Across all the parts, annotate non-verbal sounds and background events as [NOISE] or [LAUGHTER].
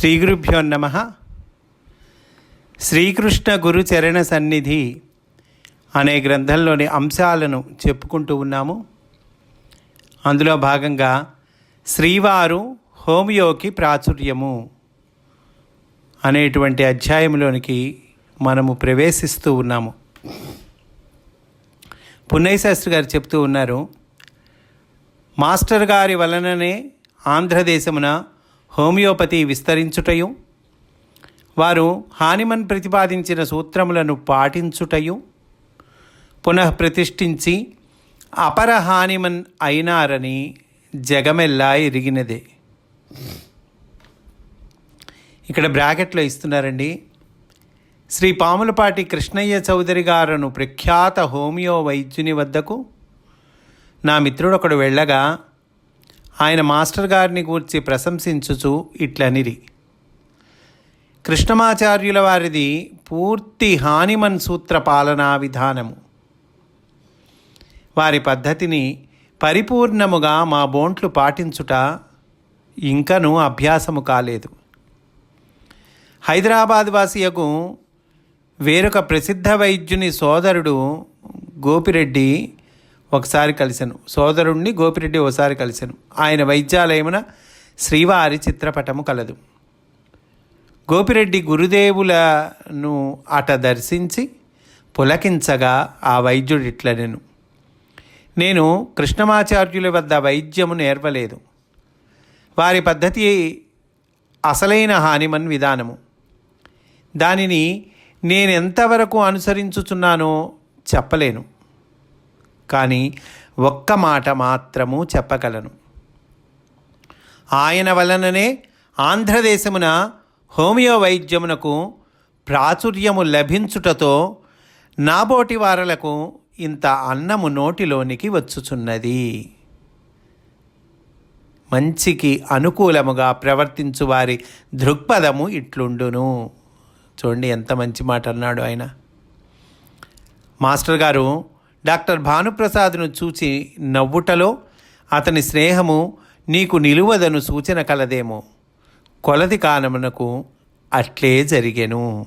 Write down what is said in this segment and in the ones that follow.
శ్రీ గురుభ్యో నమ. శ్రీకృష్ణ గురు చరణ సన్నిధి అనే గ్రంథంలోని అంశాలను చెప్పుకుంటూ ఉన్నాము. అందులో భాగంగా శ్రీవారు హోమియోకి ప్రాచుర్యము అనేటువంటి అధ్యాయంలోనికి మనము ప్రవేశిస్తూ ఉన్నాము. పున్నయ్యశాస్త్రి గారు చెప్తూ ఉన్నారు మాస్టర్ గారి వలననే ఆంధ్రదేశమున హోమియోపతి విస్తరించుటయు వారు హానిమన్ ప్రతిపాదించిన సూత్రములను పాటించుటయు పునఃప్రతిష్ఠించి అపర హానిమన్ అయినారని జగమెల్లా ఎరిగినదే. ఇక్కడ బ్రాకెట్లో ఇస్తున్నారండి శ్రీ పాములపాటి కృష్ణయ్య చౌదరి గారును ప్రఖ్యాత హోమియో వైద్యుని వద్దకు నా మిత్రుడు ఒకడు వెళ్ళగా ఆయన మాస్టర్ గారిని గూర్చి ప్రశంసించుచు ఇట్లనిరి. కృష్ణమాచార్యుల వారిది పూర్తి హానిమన్ సూత్ర పాలనా విధానము. వారి పద్ధతిని పరిపూర్ణముగా మా బోంట్లు పాటించుట ఇంకనూ అభ్యాసము కాలేదు. హైదరాబాద్ వాసియకు వేరొక ప్రసిద్ధ వైద్యుని సోదరుడు గోపిరెడ్డి ఒకసారి కలిశాను. సోదరుణ్ణి గోపిరెడ్డి ఒకసారి కలిశాను. ఆయన వైద్యాలయమున శ్రీవారి చిత్రపటము కలదు. గోపిరెడ్డి గురుదేవులను అట దర్శించి పులకించగా ఆ వైద్యుడు ఇట్లనెను నేను కృష్ణమాచార్యుల వద్ద వైద్యము నేర్వలేదు. వారి పద్ధతి అసలైన హానిమన్ విధానము. దానిని నేను ఎంతవరకు అనుసరించుచున్నానో చెప్పలేను. కానీ ఒక్క మాట మాత్రము చెప్పగలను. ఆయన వలననే ఆంధ్రదేశమున హోమియో వైద్యమునకు ప్రాచుర్యము లభించుటతో నాబోటి వారలకు ఇంత అన్నము నోటిలోనికి వచ్చుచున్నది. మంచికి అనుకూలముగా ప్రవర్తించు వారి దృక్పథము ఇట్లుండును. చూడండి ఎంత మంచి మాట అన్నాడు ఆయన. మాస్టర్ గారు డాక్టర్ భానుప్రసాద్ను చూచి నవ్వుటలో అతని స్నేహము నీకు నిలువదను సూచన కలదేమో. కొలది కానమునకు అట్లే జరిగెను.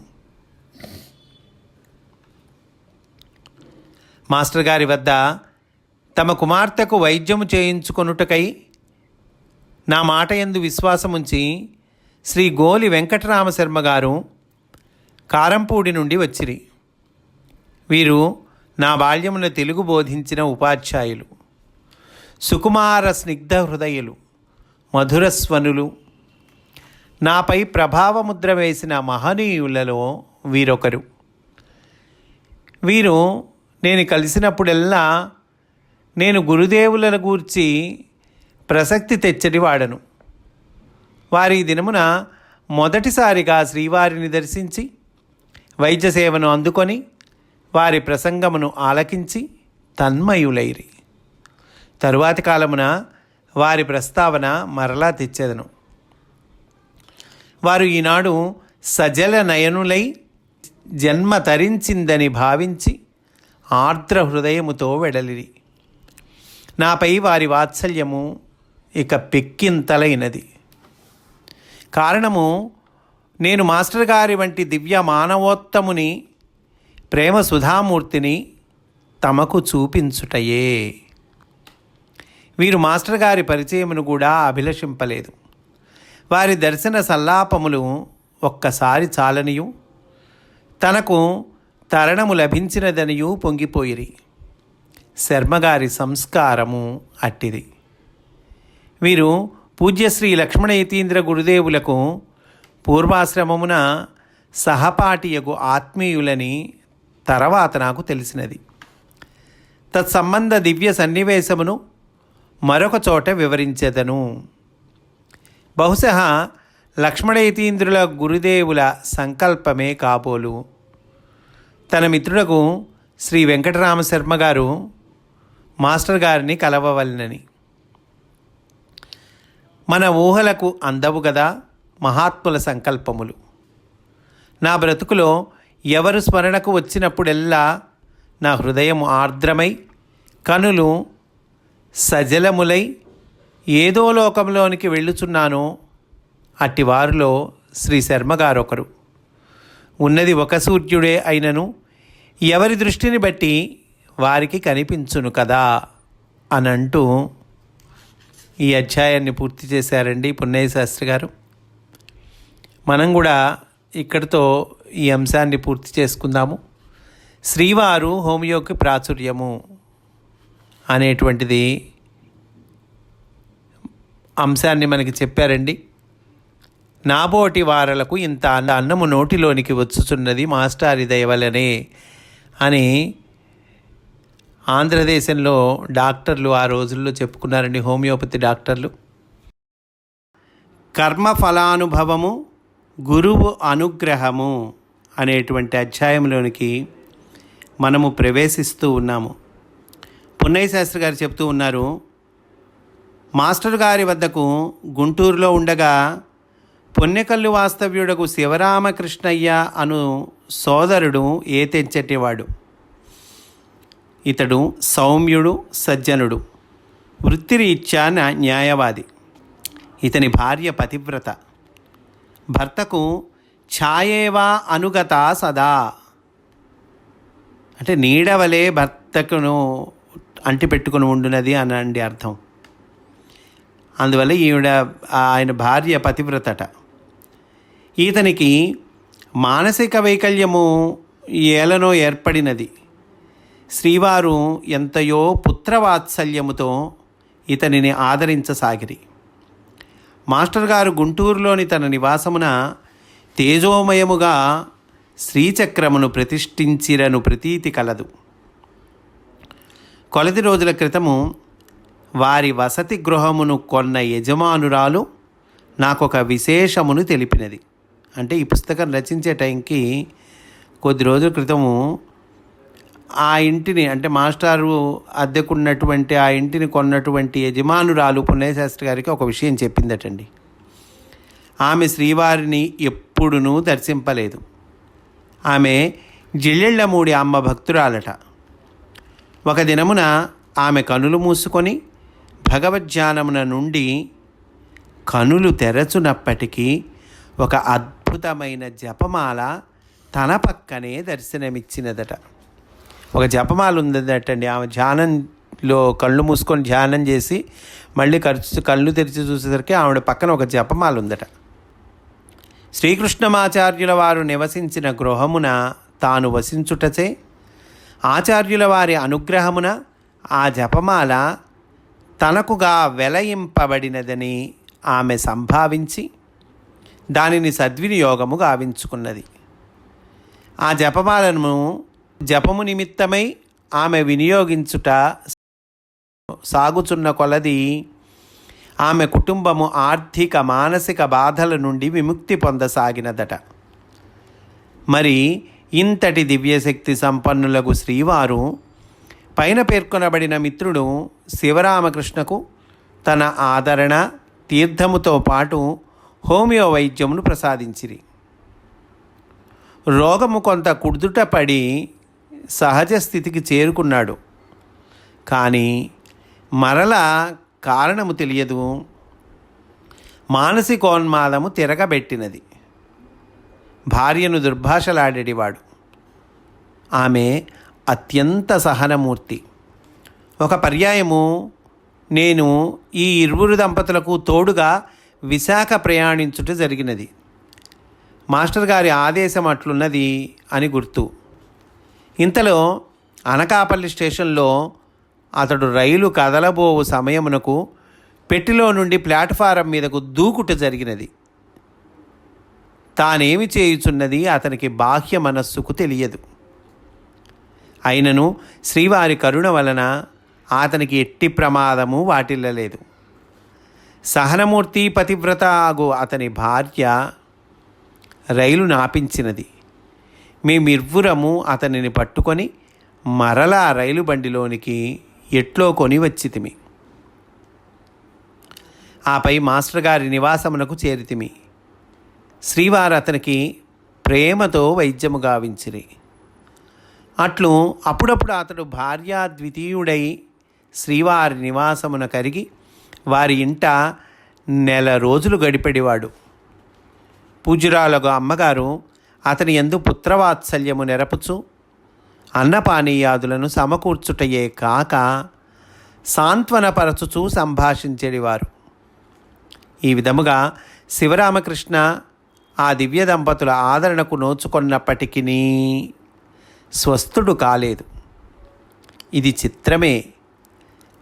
మాస్టర్ గారి వద్ద తమ కుమార్తెకు వైద్యము చేయించుకొనుటకై నా మాట ఎందు విశ్వాసముంచి శ్రీ గోలి వెంకటరామశర్మ గారు కారంపూడి నుండి వచ్చిరి. వీరు నా బాల్యమున తెలుగు బోధించిన ఉపాధ్యాయులు సుకుమార స్నిగ్ధ హృదయులు మధురస్వనులు నాపై ప్రభావముద్ర వేసిన మహనీయులలో వీరొకరు. వీరు నేను కలిసినప్పుడెల్లా నేను గురుదేవులను గూర్చి ప్రసక్తి తెచ్చడి వాడను. వారి దినమున మొదటిసారిగా శ్రీవారిని దర్శించి వైద్య సేవను అందుకొని వారి ప్రసంగమును ఆలకించి తన్మయులైరి. తరువాతి కాలమున వారి ప్రస్తావన మరలా తెచ్చేదను. వారు ఈనాడు సజల నయనులై జన్మ తరించిందని భావించి ఆర్ద్ర హృదయముతో వెడలిరి. నాపై వారి వాత్సల్యము ఇక పెక్కింతలైనది. కారణము నేను మాస్టర్ గారి వంటి దివ్య మానవోత్తముని ప్రేమ సుధామూర్తిని తమకు చూపించుటయే. వీరు మాస్టర్ గారి పరిచయమును కూడా అభిలషింపలేదు. వారి దర్శన సల్లాపములు ఒక్కసారి చాలనియు తనకు తరణము లభించినదనియు పొంగిపోయిరి. శర్మగారి సంస్కారము అట్టిది. వీరు పూజ్యశ్రీ లక్ష్మణయతీంద్ర గురుదేవులకు పూర్వాశ్రమమున సహపాఠియకు ఆత్మీయులని తర్వాత నాకు తెలిసినది. తత్సంబంధ దివ్య సన్నివేశమును మరొక చోట వివరించెదను. బహుశా లక్ష్మణయతీంద్రుల గురుదేవుల సంకల్పమే కాబోలు. తన మిత్రులకు శ్రీ వెంకటరామశర్మ గారు మాస్టర్ గారిని కలవవలనని. మన ఊహలకు అందవు గదా మహాత్ముల సంకల్పములు. నా బ్రతుకులో ఎవరు స్మరణకు వచ్చినప్పుడెల్లా నా హృదయం ఆర్ద్రమై కనులు సజలములై ఏదో లోకంలోనికి వెళ్ళుచున్నాను అట్టి వారిలో శ్రీ శర్మ ఒకరు ఉన్నది ఒక సూర్యుడే అయినను ఎవరి దృష్టిని బట్టి వారికి కనిపించును కదా అని అంటూ ఈ అధ్యాయాన్ని పూర్తి చేశారండి పున్నయ్య శాస్త్రి గారు. మనం కూడా ఇక్కడితో ఈ అంశాన్ని పూర్తి చేసుకుందాము. శ్రీవారు హోమియోకి ప్రాచుర్యము అనేటువంటిది అంశాన్ని మనకి చెప్పారండి. నాబోటి వారలకు ఇంత అన్నము నోటిలోనికి వచ్చుచున్నది మాస్టారి దయవలనే అని ఆంధ్రదేశంలో డాక్టర్లు ఆ రోజుల్లో చెప్పుకున్నారండి హోమియోపతి డాక్టర్లు. కర్మ ఫలానుభవము గురువు అనుగ్రహము అనేటువంటి అధ్యాయంలోనికి మనము ప్రవేశిస్తూ ఉన్నాము. పున్నయ్య శాస్త్రి గారు చెప్తూ ఉన్నారు మాస్టర్ గారి వద్దకు గుంటూరులో ఉండగా పొన్నెకల్లు వాస్తవ్యుడకు శివరామకృష్ణయ్య అను సోదరుడు ఏ తెంచెట్టేవాడు? ఇతడు సౌమ్యుడు సజ్జనుడు వృత్తిరీత్యా న్యాయవాది. ఇతని భార్య పతివ్రత. భర్తకు ఛాయేవా అనుగత సదా. అంటే నీడవలే భర్తకును అంటిపెట్టుకుని ఉండునది అనండి అర్థం. అందువల్ల ఈవిడ ఆయన భార్య పతివ్రతట. ఈతనికి మానసిక వైకల్యము ఏలనో ఏర్పడినది. శ్రీవారు ఎంతయో పుత్రవాత్సల్యముతో ఇతనిని ఆదరించసాగిరి. మాస్టర్ గారు గుంటూరులోని తన నివాసమున తేజోమయముగా శ్రీచక్రమును ప్రతిష్ఠించిరను ప్రతీతి కలదు. కొలది రోజుల క్రితము వారి వసతి గృహమును కొన్న యజమానురాలు నాకొక విశేషమును తెలిపినది. అంటే ఈ పుస్తకం రచించే టైంకి కొద్ది రోజుల క్రితము ఆ ఇంటిని అంటే మాస్టారు అద్దెకున్నటువంటి ఆ ఇంటిని కొన్నటువంటి యజమానురాలు పుణ్యశాస్త్రి గారికి ఒక విషయం చెప్పిందటండి. ఆమె శ్రీవారిని ఎప్పుడునూ దర్శింపలేదు. ఆమె జిల్లెళ్ళమూడి అమ్మ భక్తురాలట. ఒక దినమున ఆమె కనులు మూసుకొని భగవద్ధ్యానమున నుండి కనులు తెరచునప్పటికీ ఒక అద్భుతమైన జపమాల తన పక్కనే దర్శనమిచ్చినదట. ఒక జపమాల ఉందటండి ఆమె ధ్యానంలో కళ్ళు మూసుకొని ధ్యానం చేసి మళ్ళీ ఖర్చు కళ్ళు తెరిచి చూసేసరికి ఆవిడ పక్కన ఒక జపమాల ఉందట శ్రీకృష్ణమాచార్యుల వారు నివసించిన గృహమున తాను వసించుటచే ఆచార్యుల వారి అనుగ్రహమున ఆ జపమాల తనకుగా వెలయింపబడినదని ఆమె సంభావించి దానిని సద్వినియోగము గావించుకున్నది. ఆ జపమాలను జపము నిమిత్తమై ఆమె వినియోగించుట సాగుచున్న కొలది ఆమె కుటుంబము ఆర్థిక మానసిక బాధల నుండి విముక్తి పొందసాగినదట. మరి ఇంతటి దివ్యశక్తి సంపన్నులకు శ్రీవారు పైన పేర్కొనబడిన మిత్రుడు శివరామకృష్ణకు తన ఆదరణ తీర్థముతో పాటు హోమియో వైద్యమును ప్రసాదించిరి. రోగము కొంత కుదుటపడి సహజ స్థితికి చేరుకున్నాడు. కానీ మరల కారణము తెలియదు. మానసికోన్మాదము తిరగబెట్టినది. భార్యను దుర్భాషలాడేవాడు ఆమె అత్యంత సహనమూర్తి. ఒక పర్యాయము నేను ఈ ఇరువురు దంపతులకు తోడుగా విశాఖ ప్రయాణించుట జరిగినది. మాస్టర్ గారి ఆదేశం అట్లున్నది అని గుర్తు. ఇంతలో అనకాపల్లి స్టేషన్లో అతడు రైలు కదలబోవు సమయమునకు పెట్టిలో నుండి ప్లాట్ఫారం మీదకు దూకుట జరిగినది. తానేమి చేయుచున్నది అతనికి బాహ్య మనస్సుకు తెలియదు. అయినను శ్రీవారి కరుణ వలన అతనికి ఎట్టి ప్రమాదము వాటిల్లలేదు. సహనమూర్తి పతివ్రత ఆగు అతని భార్య రైలు నాపించినది. మేమిర్వురము అతనిని పట్టుకొని మరలా రైలు బండిలోనికి ఎట్లో కొని వచ్చితిమి. ఆపై మాస్టర్ గారి నివాసమునకు చేరితిమి. శ్రీవారు అతనికి ప్రేమతో వైద్యము గావించిరి. అట్లు అప్పుడప్పుడు అతడు భార్యా ద్వితీయుడై శ్రీవారి నివాసమున కరిగి వారి ఇంట నెల రోజులు గడిపెడివాడు. పూజురాలకు అమ్మగారు అతని ఎందు పుత్రవాత్సల్యము నెరపుచు అన్నపానీయాదులను సమకూర్చుటయే కాక సాంత్వనపరచుచూ సంభాషించేవారు ఈ విధముగా శివరామకృష్ణ ఆ దివ్య దంపతుల ఆదరణకు నోచుకొన్నప్పటికీ స్వస్థుడు కాలేదు. ఇది చిత్రమే.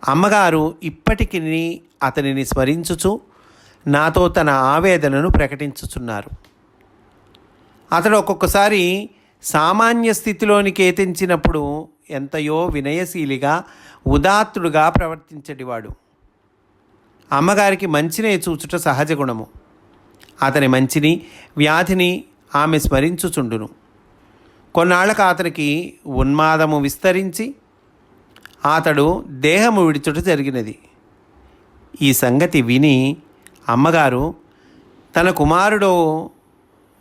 అమ్మగారు ఇప్పటికీ అతనిని స్మరించుచు నాతో తన ఆవేదనను ప్రకటించుచున్నారు. అతడు ఒక్కొక్కసారి సామాన్య స్థితిలోనికి ఏతించినప్పుడు ఎంతయో వినయశీలిగా ఉదాత్తుడుగా ప్రవర్తించేటివాడు. అమ్మగారికి మంచినే చూచుట సహజ గుణము. అతని మంచిని వ్యాధిని ఆమె స్మరించుచుండును. కొన్నాళ్ళకు అతనికి ఉన్మాదము విస్తరించి అతడు దేహము విడిచుట జరిగినది. ఈ సంగతి విని అమ్మగారు తన కుమారుడు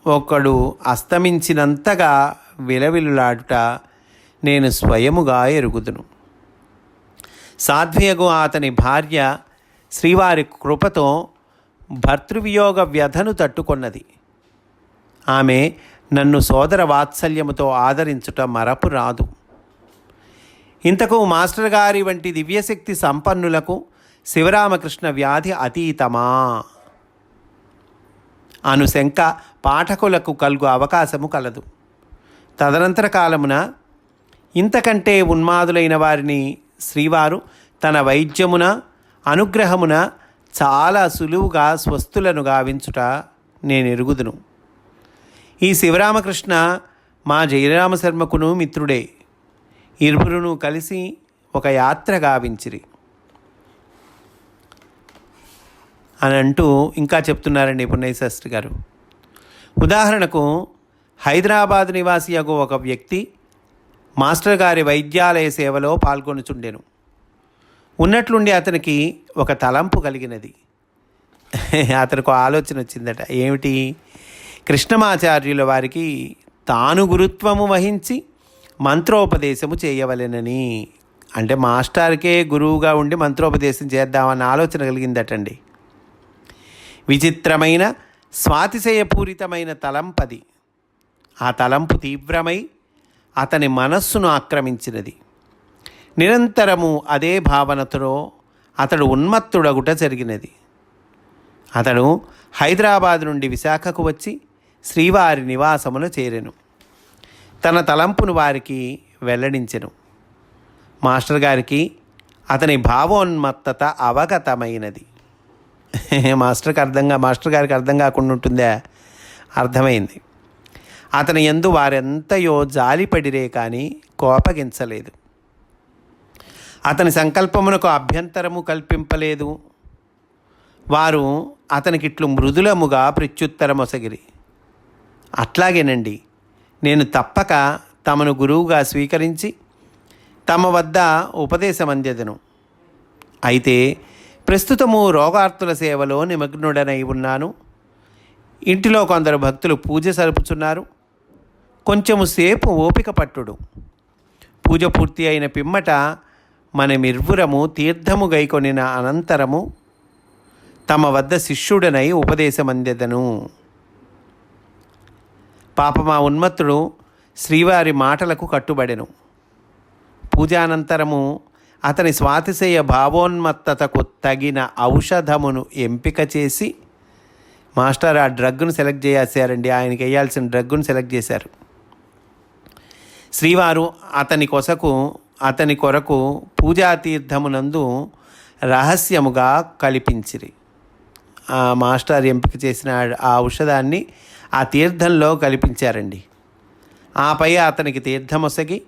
ఒకడు అస్తమించినంతగా విలవిలులాడుట నేను స్వయముగా ఎరుగుదును. సాధ్వయగు అతని భార్య శ్రీవారి కృపతో భర్తృవియోగ వ్యధను తట్టుకొన్నది. ఆమె నన్ను సోదర వాత్సల్యముతో ఆదరించుట మరపు రాదు. ఇంతకు మాస్టర్ గారి వంటి దివ్యశక్తి సంపన్నులకు శివరామకృష్ణ వ్యాధి అతీతమా? అను శంక పాఠకులకు కలుగు అవకాశము కలదు. తదనంతర కాలమున ఇంతకంటే ఉన్మాదులైన వారిని శ్రీవారు తన వైద్యమున అనుగ్రహమున చాలా సులువుగా స్వస్థులను గావించుట నేను ఎరుగుదును. ఈ శివరామకృష్ణ మా జయరామశర్మకును మిత్రుడే. ఇరువురును కలిసి ఒక యాత్ర గావించిరి. అని అంటూ ఇంకా చెప్తున్నారండి పుణ్యశాస్త్రి గారు. ఉదాహరణకు హైదరాబాద్ నివాసి అగు ఒక వ్యక్తి మాస్టర్ గారి వైద్యాలయ సేవలో పాల్గొనుచుండెను. ఉన్నట్లుండి అతనికి ఒక తలంపు కలిగినది. అతనికి ఆలోచన వచ్చిందట ఏమిటి? కృష్ణమాచార్యుల వారికి తాను గురుత్వము వహించి మంత్రోపదేశము చేయవలెనని. అంటే మాస్టర్కే గురువుగా ఉండి మంత్రోపదేశం చేద్దామన్న ఆలోచన కలిగిందటండి. విచిత్రమైన స్వాతిశయపూరితమైన తలంపది. ఆ తలంపు తీవ్రమై అతని మనస్సును ఆక్రమించినది. నిరంతరము అదే భావనతో అతడు ఉన్మత్తుడగుట జరిగినది. అతడు హైదరాబాద్ నుండి విశాఖకు వచ్చి శ్రీవారి నివాసమును చేరెను. తన తలంపును వారికి వెల్లడించెను. మాస్టర్ గారికి అతని భావోన్మత్తత అవగతమైనది. [LAUGHS] మాస్టర్కి అర్థంగా మాస్టర్ గారికి అర్థం కాకుండా ఉంటుందా? అర్థమైంది. అతని ఎందు వారెంతయో జాలిపడిరే కానీ కోపగించలేదు. అతని సంకల్పమునకు అభ్యంతరము కల్పింపలేదు. వారు అతనికిట్లు మృదులముగా ప్రత్యుత్తరమొసగిరి. అట్లాగేనండి నేను తప్పక తమను గురువుగా స్వీకరించి తమ వద్ద ఉపదేశమందెదను. అయితే ప్రస్తుతము రోగార్తుల సేవలో నిమగ్నుడనై ఉన్నాను. ఇంటిలో కొందరు భక్తులు పూజ సరుపుచున్నారు కొంచెము సేపు ఓపిక పట్టుడు. పూజ పూర్తి అయిన పిమ్మట మనమిర్వురము తీర్థము గైకొనిన అనంతరము తమ వద్ద శిష్యుడనై ఉపదేశమందెదను. పాపమా ఉన్మత్తుడు శ్రీవారి మాటలకు కట్టుబడెను. పూజానంతరము అతని స్వాతిశయ భావోన్మత్తతకు తగిన ఔషధమును ఎంపిక చేసి మాస్టర్ ఆ డ్రగ్ను సెలెక్ట్ చేసేసారండి. ఆయనకి వేయాల్సిన డ్రగ్ను సెలెక్ట్ చేశారు. శ్రీవారు అతని కొసకు అతని కొరకు పూజాతీర్థమునందు రహస్యముగా కల్పించిరి. ఆ మాస్టర్ ఎంపిక చేసిన ఆ ఔషధాన్ని ఆ తీర్థంలో కల్పించారండి. ఆపై అతనికి తీర్థమొసగి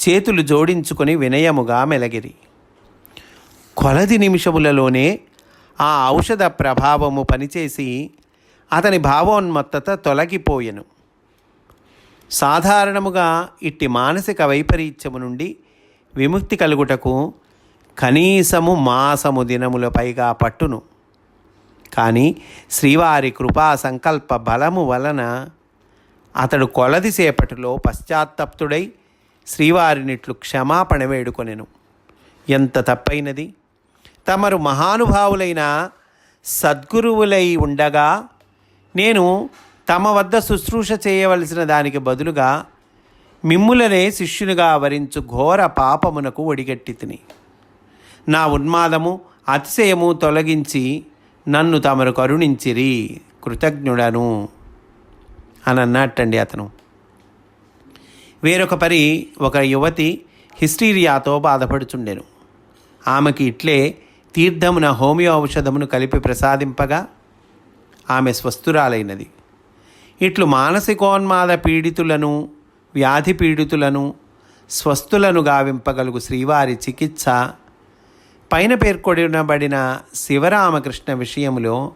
చేతులు జోడించుకొని వినయముగా మెలగిరి. కొలది నిమిషములలోనే ఆ ఔషధ ప్రభావము పనిచేసి అతని భావోన్మత్తత తొలగిపోయెను. సాధారణముగా ఇట్టి మానసిక వైపరీత్యము నుండి విముక్తి కలుగుటకు కనీసము మాసము దినముల పైగా పట్టును. కానీ శ్రీవారి కృపా సంకల్ప బలము వలన అతడు కొలది సేపటిలో పశ్చాత్తప్తుడై శ్రీవారినిట్లు క్షమాపణ వేడుకొనెను. ఎంత తప్పైనది? తమరు మహానుభావులైన సద్గురువులై ఉండగా నేను తమ వద్ద శుశ్రూష చేయవలసిన దానికి బదులుగా మిమ్ములనే శిష్యునిగా వరించు ఘోర పాపమునకు ఒడిగట్టి తిని. నా ఉన్మాదము అతిశయము తొలగించి నన్ను తమరు కరుణించిరి కృతజ్ఞుడను అని అన్నట్టండి అతను. వేరొక పరి ఒక యువతి హిస్టీరియాతో బాధపడుచుండెను. ఆమెకి ఇట్లే తీర్థమున హోమియో ఔషధమును కలిపి ప్రసాదింపగా ఆమె స్వస్థురాలైనది. ఇట్లు మానసికోన్మాద పీడితులను వ్యాధి పీడితులను స్వస్థులను గావింపగలుగు శ్రీవారి చికిత్స పైన పేర్కొనబడిన శివరామకృష్ణ విషయంలో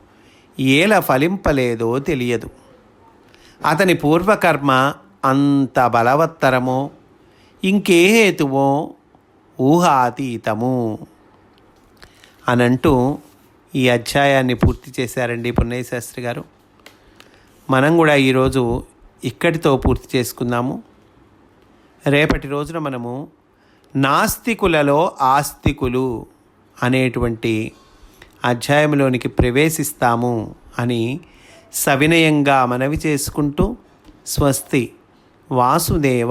ఏల ఫలింపలేదో తెలియదు. అతని పూర్వకర్మ అంత బలవత్తరమో ఇంకే హేతువో ఊహాతీతము. అనంటూ ఈ అధ్యాయాన్ని పూర్తి చేశారండి పున్నయ్య శాస్త్రి గారు. మనం కూడా ఈరోజు ఇక్కడితో పూర్తి చేసుకుందాము. రేపటి రోజున మనము నాస్తికులలో ఆస్తికులు అనేటువంటి అధ్యాయంలోనికి ప్రవేశిస్తాము అని సవినయంగా మనవి చేసుకుంటూ స్వస్తి. వాసుదేవ